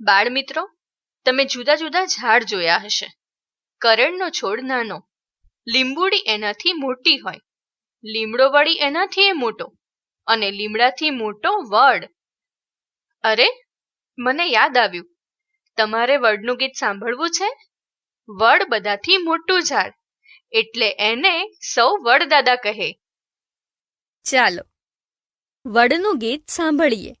બાળ મિત્રો તમે જુદા જુદા ઝાડ જોયા હશે. કરેણનો છોડ નાનો, લીંબુડી એનાથી મોટી હોય. લીમડો વળી એનાથી એ મોટો અને લીમડાથી મોટો વડ. અરે, મને યાદ આવ્યું. તમારે વડનું ગીત સાંભળવું છે? વડ બધાથી મોટું ઝાડ, એટલે એને સૌ વડદાદા કહે. ચાલો, વડનું ગીત સાંભળીએ.